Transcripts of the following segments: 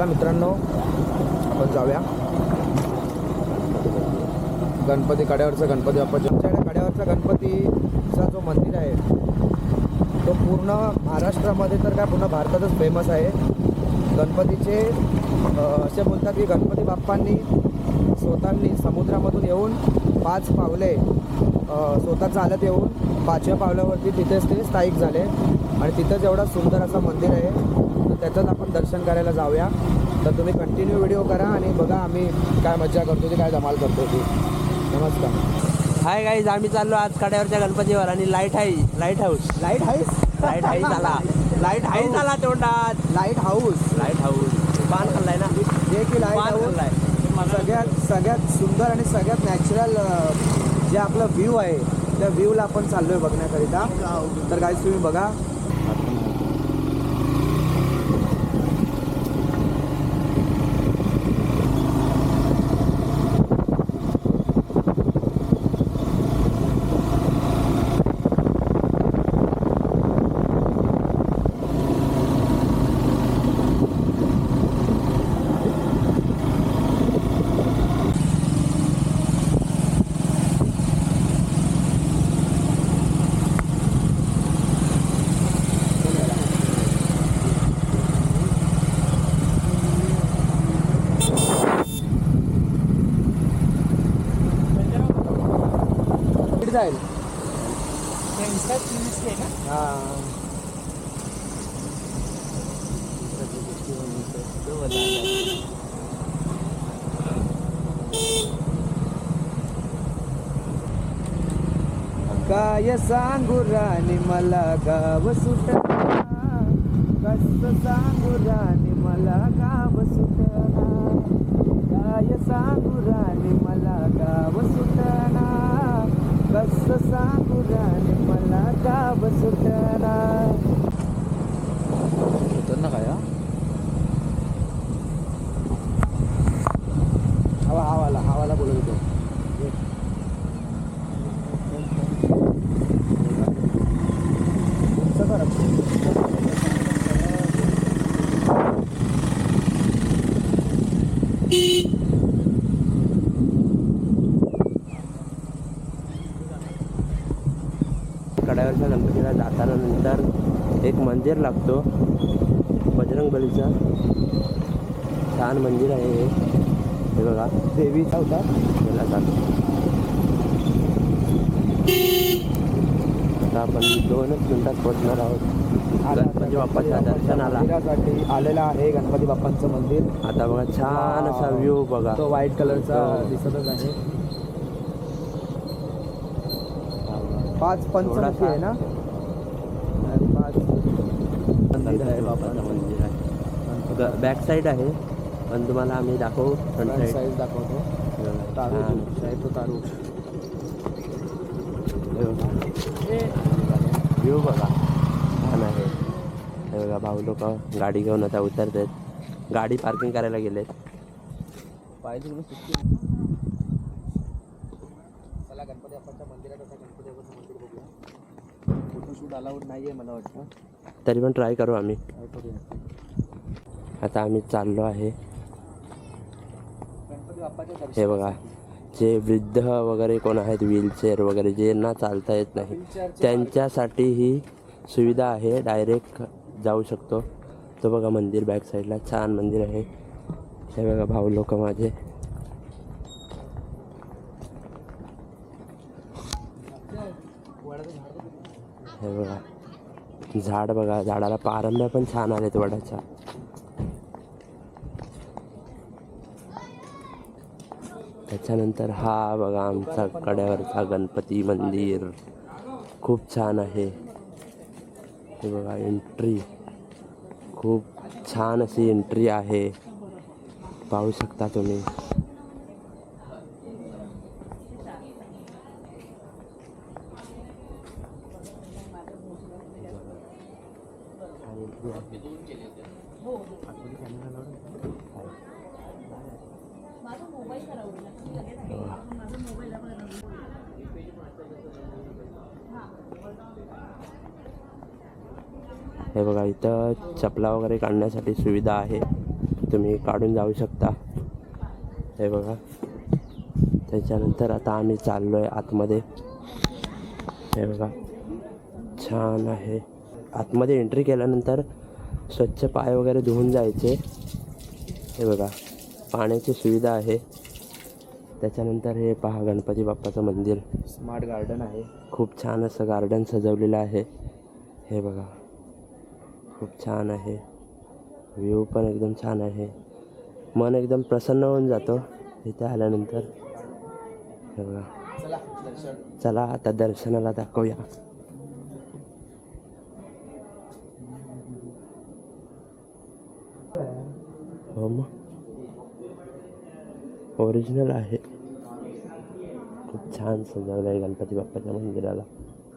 चला मित्रांनो आपण जाऊया. गणपती कड्यावरचा गणपती बाप्पाच्या आमच्याकडे कड्यावरचा गणपतीचा जो मंदिर आहे तो पूर्ण महाराष्ट्रामध्ये तर काय पूर्ण भारतातच फेमस आहे. गणपतीचे असे बोलतात की गणपती बाप्पांनी स्वतःनी समुद्रामधून येऊन पाच पावले स्वतः चालत येऊन पाचव्या पावल्यावरती तिथेच ते स्थायिक झाले. आणि तिथंच एवढा सुंदर असं मंदिर आहे. तर त्याचंच आपण दर्शन करायला जाऊया. तर तुम्ही कंटिन्यू व्हिडिओ करा आणि बघा आम्ही काय मजा करतो ती काय धमाल करतो ती. नमस्कार. हाय गाईज आम्ही चाललो आज कड्यावरच्या गणपतीवर आणि light high lighthouse lighthouse light high झाला. लाइट हाई झाला तोंडात. लाइट हाऊस लाइट हाऊस पान खाल्लाय ना? जे की लाइट हाऊस खाल्लाय. सगळ्यात सगळ्यात सुंदर आणि सगळ्यात नॅचरल जे आपलं व्ह्यू आहे त्या व्ह्यूला आपण चाललोय बघण्याकरिता. तर काय तुम्ही बघा. कुठे जाईल हा काय सांगू राणी मला गाव सुटना कस सांगू राणी मला गाव सुटना काय सांगू राणी मला गाव सुटना कस सांगू राणी मला गाव सुटना ना काय हवा हवाला हवाला बोलत होतो तुमचं करा. कड्यावरच्या गणपतीला जाताना नंतर एक मंदिर लागतो. बजरंग बलीचं. छान मंदिर आहे हे. हे बघा. देवीचा होता. गेला जातो आता आपण दोनच मिनिटात पोहोचणार आहोत. गणपती बाप्पाच्या दर्शनाला. आलेला आहे गणपती बाप्पांचं मंदिर. आता बघा छान असा व्ह्यू बघा. तो व्हाईट कलरचा. दिसतच आहे. पाच पंचमुखी आहे ना? पाच. मंदिर आहे मंदिर आहे बॅक साईड आहे. पण तुम्हाला आम्ही दाखवू. फ्रंट साईड दाखवतो. तारू तो. तारू. व्ह्यू बघा. छान आहे. हे बघा भाऊ लोक गाडी घेऊन आता उतरत आहेत गाडी पार्किंग करायला गेलेत. पाहिजे चला गणपती बाप्पाच्या मंदिरात आता गणपती बाप्पाचं मंदिर बघूया. फोटोशूट अलाउड नाही आहे मला वाटतं. तरी पण ट्राय करू आम्ही. काय करूया. आता आम्ही चाललो आहे. गणपती बाप्पाच्या हे बघा जे वृद्ध वगैरे कोण आहेत व्हीलचेअर वगैरे ज्यांना चालता येत नाही त्यांच्यासाठी ही सुविधा आहे. डायरेक्ट जाऊ शकतो. तो बघा मंदिर बॅक साईडला छान मंदिर आहे. हे बघा भाऊ लोक माझे. हे बघा. झाड बघा झाडाला पारंब्या पण छान आलेत वडाच्या. त्याच्यानंतर हा बघा आमचा कड्यावरचा गणपती मंदिर. खूप छान आहे. हे बघा एंट्री खूप छान अशी एंट्री आहे. पाहू शकता तुम्ही. हे बघा इथं चपला वगैरे काढण्यासाठी सुविधा आहे. तुम्ही काढून जाऊ शकता. हे बघा. त्याच्यानंतर आता आम्ही चाललो आहे आतमध्ये. हे बघा. छान आहे. आतमध्ये एंट्री केल्यानंतर स्वच्छ पाय वगैरे धुवून जायचे. हे बघा पाण्याची सुविधा आहे. त्याच्यानंतर हे पहा गणपती बाप्पाचं मंदिर. स्मार्ट गार्डन आहे. खूप छान असं गार्डन सजवलेलं आहे. हे बघा खूप छान आहे. व्ह्यू पण एकदम छान आहे. मन एकदम प्रसन्न होऊन जातो इथे आल्यानंतर. हे बघा. चला आता दर्शनाला दाखवूया. मग ओरिजिनल आहे. खूप छान सजवलं आहे गणपती बाप्पाच्या मंदिराला.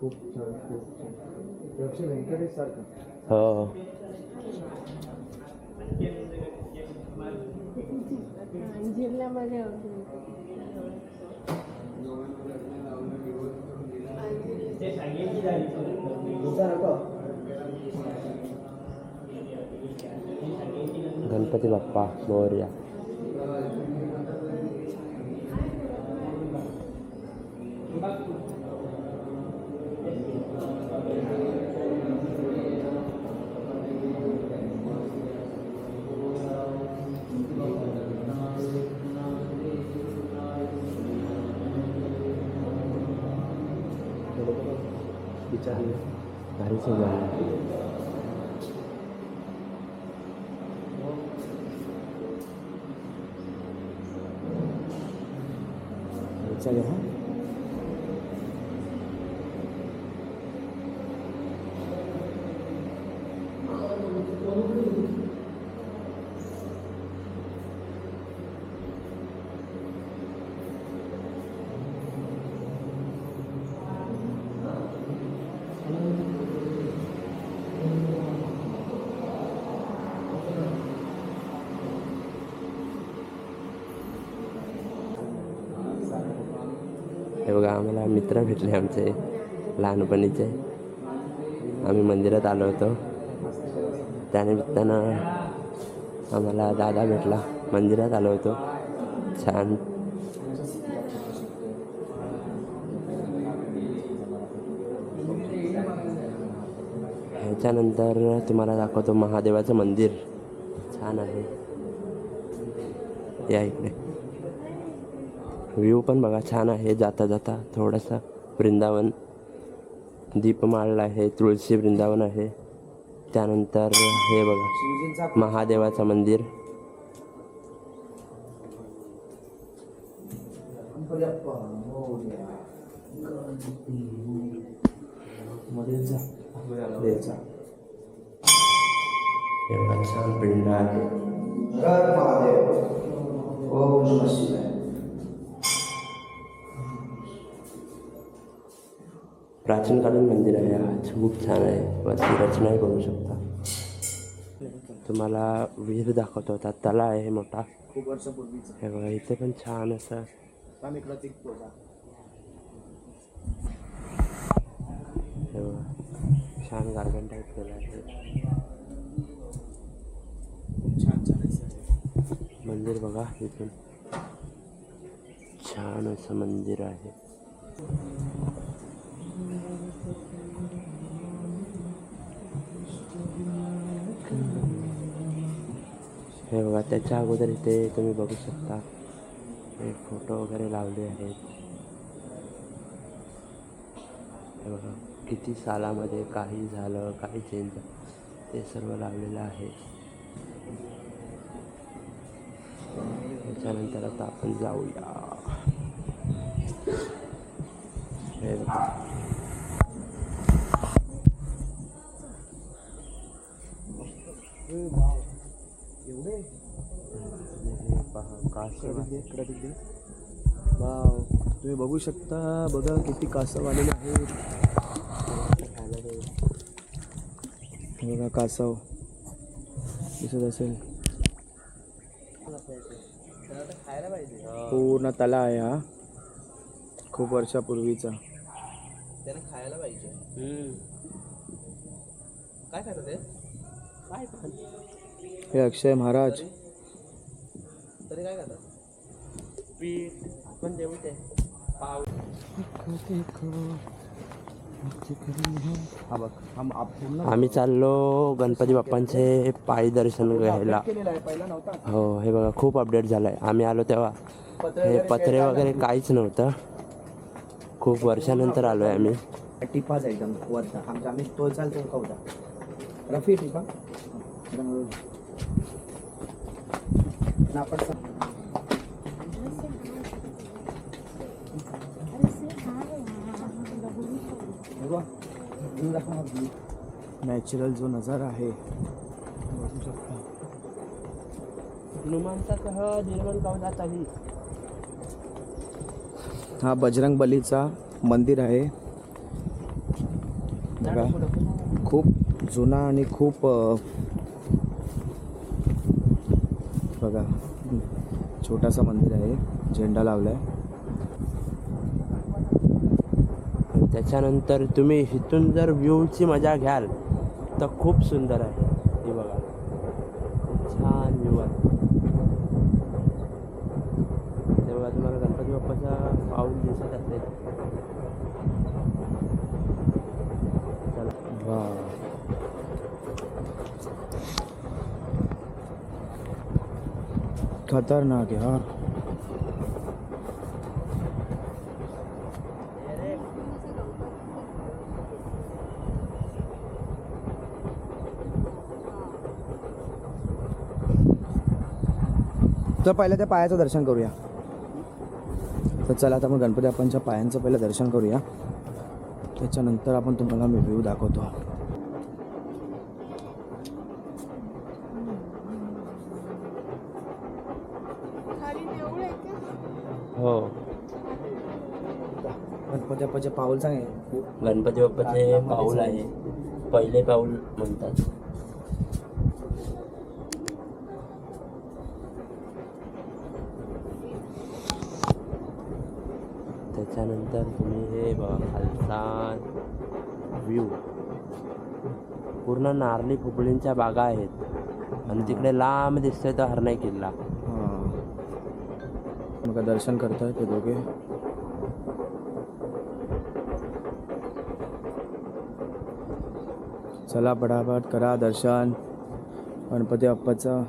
खूप छान खूप छान. व्यंकटेश सारखं. हो. जिल्ह्यामध्ये गणपती बाप्पा मोरया चल हा हे बघा आम्हाला मित्र भेटले आमचे लहानपणीचे. आम्ही मंदिरात आलो होतो. त्यानिमित्तानं आम्हाला दादा भेटला. मंदिरात आलो होतो. छान. ह्याच्यानंतर तुम्हाला दाखवतो महादेवाचं मंदिर. छान आहे. या इकडे. व्ह्यू पण बघा छान आहे. जाता जाता थोडासा वृंदावन दीपमाळ आहे तुळशी वृंदावन आहे. त्यानंतर हे बघा महादेवाचं मंदिर. हे छान पिंड आहे. ओम प्राचीन कालीन मंदिर आहे आज खूप छान आहे. वरती रचनाही करू शकता. तुम्हाला विहीर दाखवतो होता तला आहे मोठा. खूप वर्षापूर्वीच. हे बघा इथे पण छान असं. हे बघा छान गार्डन टाईप केलं आहे. मंदिर बघा इथून. छान असं मंदिर आहे. बघा त्याच्या अगोदर इथे तुम्ही बघू शकता. हे फोटो वगैरे लावले आहेत. हे बघा किती सालामध्ये काही झालं काही चेंज ते सर्व लावलेलं आहे. त्याच्यानंतर आता आपण जाऊया. हे बघा. एवढे हे पहा आहे. प्रतीक दे वाव तुम्ही बघू शकता बघा किती कासव आलेले आहेत. हे बघा कासव दिसत असेल. पूर्ण तला आहे हा. खूप वर्षापूर्वीचा. त्याने खायला पाहिजे. काय हे अक्षय महाराज. मध्ये काय करतात पीठ पण देऊ ते पाव हा बघ म- आप- पूर्ण आम्ही चाललो गणपती बाप्पांचे पायी दर्शन घ्यायला. केलेला आहे पहिला नव्हता हो हे बघा खूप अपडेट झालंय. आम्ही आलो तेव्हा. हे पत्रे वगैरे काहीच नव्हतं. खूप वर्षानंतर आलोय आम्ही. टिपाच आहे एकदम वरचा. आमचा आम्ही तो चालतो का होता? रफी टिपा. आपण नॅचरल जो नजारा आहे. बघू शकता. हनुमानचा पावसाचाही हा बजरंग बलीचा मंदिर आहे. बघा. खूप जुना आणि खूप बघा. छोटासा मंदिर आहे. झेंडा लावला आहे त्याच्यानंतर तुम्ही इथून जर व्ह्यूची मजा घ्याल तर खूप सुंदर आहे हे बघा खूप छान व्ह्यू आहे ते बघा तुम्हाला गणपती बाप्पाचा पाऊल दिसत असेल चला वा खतरनाक यार तर पहिलं त्या पायाचं दर्शन करूया। तर चला आता मग गणपती आपणच्या पायांचं पहिलं दर्शन करूया। त्याच्यानंतर आपण तुम्हाला मी व्ह्यू दाखवतो खाली देऊळ आहे का हो. गणपती बाप्पाचे पाऊल सांगे. गणपती बाप्पाचे पाऊल आहे. पहिले पाऊल म्हणतात. त्याच्यानंतर तुम्ही हे बघा खालचा व्ह्यू पूर्ण नारळी पोपळींच्या बागा आहेत. आणि तिकडे लांब दिसतोय तो हरणाई किल्ला. मग दर्शन करताय ते दोघे. चला पटापट करा दर्शन. गणपती बाप्पाचं.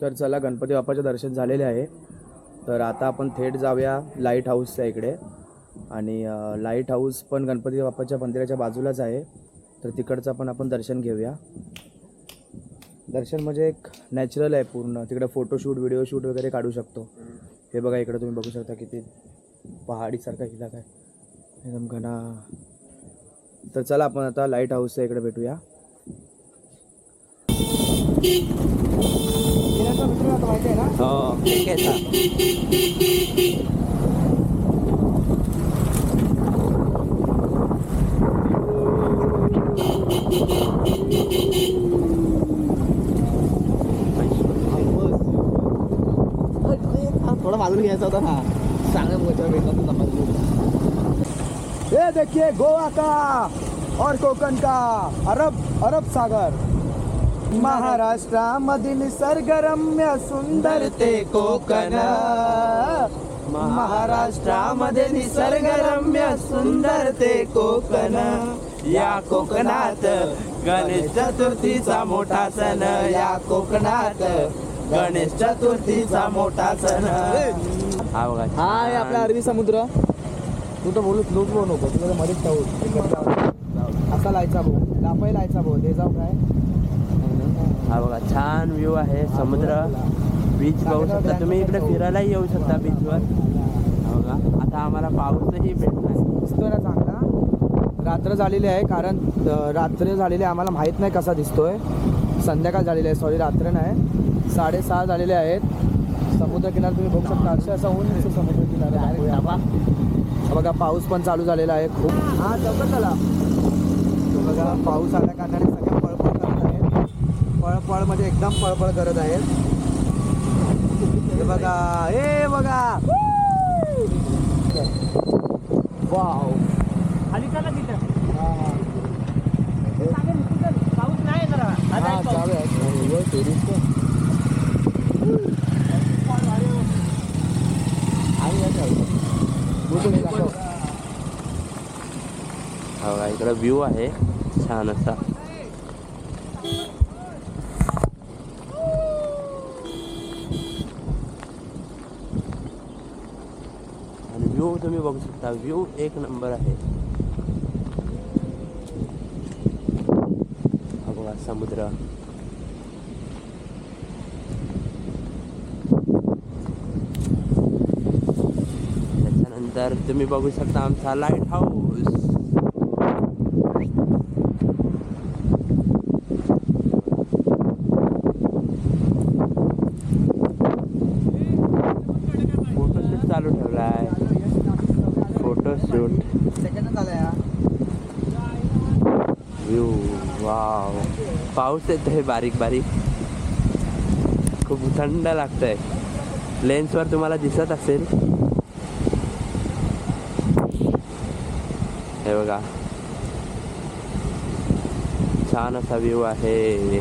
तर चला गणपती बाप्पाचे दर्शन झालेले आहे. तर आता आपण थेट जाऊया लाइट हाऊसच्या इकडे. आणि लाइट हाऊस पण गणपती बाप्पाच्या मंदिराच्या बाजूलाच आहे. तर तिकडचं पण आपण दर्शन घेऊया. दर्शन म्हणजे एक नॅचरल आहे पूर्ण. तिकडे फोटोशूट व्हिडिओ शूट वगैरे काढू शकतो. हे बघा इकडे तुम्ही बघू शकता किती पहाडीसारखा इलाका आहे एकदम घना. तर चला आपण आता लाइट हाऊसच्या इकडे भेटूया. माहिती आहे ना? हो ठीक घ्यायचा होता ना. सांगा मोठा भेटला ये देखिए गोवा का और कोकण का अरब अरब सागर. महाराष्ट्रामध्ये निसर्गरम्य सुंदर ते कोकण. महाराष्ट्रामध्ये निसर्गरम्य सुंदर ते कोकण. या कोकणात गणेश चतुर्थीचा मोठा सण या कोकणात गणेश चतुर्थीचा मोठा सण. हा बघा. हा आहे आपला अरबी समुद्र. तू तर बोलू स्लोच बोलू नको. तुला मध्येच जाऊ. असा लायचा भाऊ. लापाई लायचा भाऊ. ते जाऊ काय? हा बघा छान व्ह्यू आहे समुद्र. बीच बघू शकता तुम्ही. इकडे फिरायलाही येऊ शकता बीचवर हा बघा. आता आम्हाला पाऊसही भेटणार दिसतोय ना चांगला? रात्र झालेली आहे कारण रात्र झालेली आहे. आम्हाला माहीत नाही कसा दिसतोय. संध्याकाळ झालेली आहे. सॉरी रात्र नाही. साडेसहा झालेले आहेत. समुद्रकिनार तुम्ही बघू शकता. अक्षरशः ऊन समुद्रकिनारा बघा पाऊस पण चालू झालेला आहे. खूप हा जमत आला बघा पाऊस आल्या कारणाने सगळे पळपळ करत आहे पळपळमध्ये एकदम पळपळ करत आहेत. बघा हे बघा. वाव. खाली करा तिथं. हां. पाऊस नाही करा हा बघा इकडं व्ह्यू आहे. छान असा. आणि व्ह्यू तुम्ही बघू शकता. व्ह्यू एक नंबर आहे. हा बघा समुद्र. तर तुम्ही बघू शकता आमचा लाइट हाऊस फोटोशूट चालू ठेवला आहे फोटोशूट वाव पाऊस येतोय बारीक बारीक. खूप थंड लागतंय. लेन्सवर तुम्हाला दिसत असेल. हे बघा. छान असा व्ह्यू आहे.